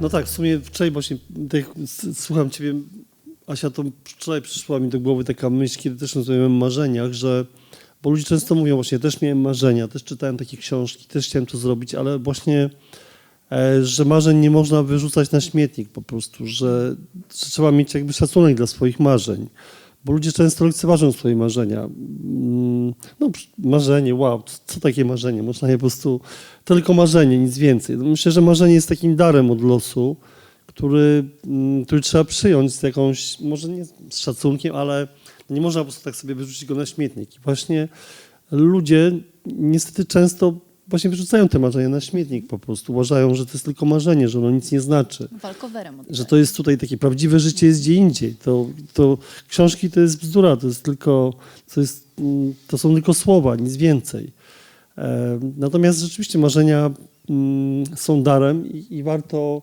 no tak, w sumie wczoraj właśnie, tak, słucham ciebie, Asia, to wczoraj przyszła mi do głowy taka myśl, kiedy też rozmawiałem o marzeniach, że, bo ludzie często mówią właśnie, też miałem marzenia, też czytałem takie książki, też chciałem to zrobić, ale właśnie, e, że marzeń nie można wyrzucać na śmietnik po prostu, że, że trzeba mieć jakby szacunek dla swoich marzeń. Bo ludzie często lekceważą swoje marzenia. Mm, No, marzenie, wow, co- takie marzenie? Można je po prostu, tylko marzenie, nic więcej. No, Myślę, że marzenie jest takim darem od losu, który, mm, który trzeba przyjąć z jakąś, może nie z szacunkiem, ale nie można po prostu tak sobie wyrzucić go na śmietnik. I właśnie ludzie niestety często właśnie wyrzucają te marzenia na śmietnik po prostu. Uważają, że to jest tylko marzenie, że ono nic nie znaczy Walkowerem że to jest tutaj takie prawdziwe życie jest gdzie indziej. To, to książki to jest bzdura, to jest tylko, to, jest, mm, to są tylko słowa, nic więcej. E, Natomiast rzeczywiście marzenia mm, są darem i, i warto,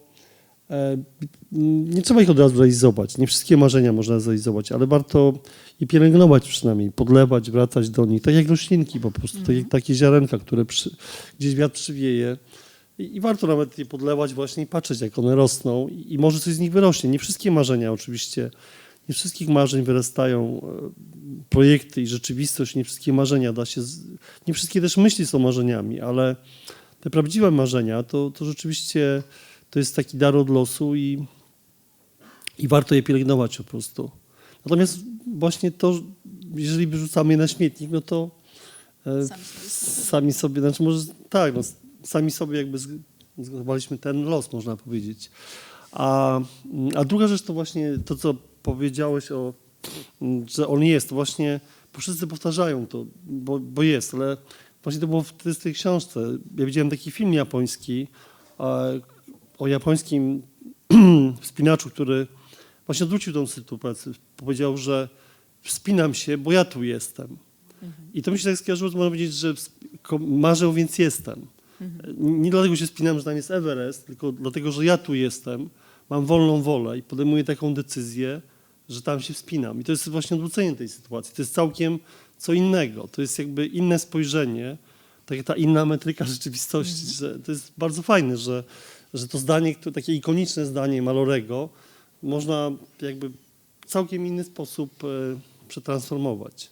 nie trzeba ich od razu realizować, nie wszystkie marzenia można zrealizować, ale warto je pielęgnować przynajmniej, podlewać, wracać do nich, tak jak roślinki po prostu, tak jak takie ziarenka, które przy, gdzieś wiatr przywieje. I, I warto nawet je podlewać właśnie i patrzeć, jak one rosną i, i może coś z nich wyrośnie. Nie wszystkie marzenia oczywiście, nie wszystkich marzeń wyrastają e, projekty i rzeczywistość, nie wszystkie marzenia da się, z, nie wszystkie też myśli są marzeniami, ale te prawdziwe marzenia to, to rzeczywiście to jest taki dar od losu i, i warto je pielęgnować po prostu. Natomiast właśnie to, jeżeli wyrzucamy je na śmietnik, no to e, Sami sobie sami sobie, znaczy może tak, no, sami sobie jakby zgotowaliśmy ten los, można powiedzieć. A, a druga rzecz to właśnie to, co powiedziałeś o, że on jest, właśnie, bo wszyscy powtarzają to, bo, bo jest, ale właśnie to było w tej książce. Ja widziałem taki film japoński e, o japońskim wspinaczu, który właśnie odwrócił tą sytuację. Powiedział, że wspinam się, bo ja tu jestem. I to mi się tak skojarzyło, można powiedzieć, że marzę, więc jestem. Nie dlatego się spinam, że tam jest Everest, tylko dlatego, że ja tu jestem, mam wolną wolę i podejmuję taką decyzję, że tam się wspinam. I to jest właśnie odwrócenie tej sytuacji. To jest całkiem co innego. To jest jakby inne spojrzenie, tak ta inna metryka rzeczywistości. Że to jest bardzo fajne, że, że to zdanie, takie ikoniczne zdanie Malorego, można jakby w całkiem inny sposób e, przetransformować.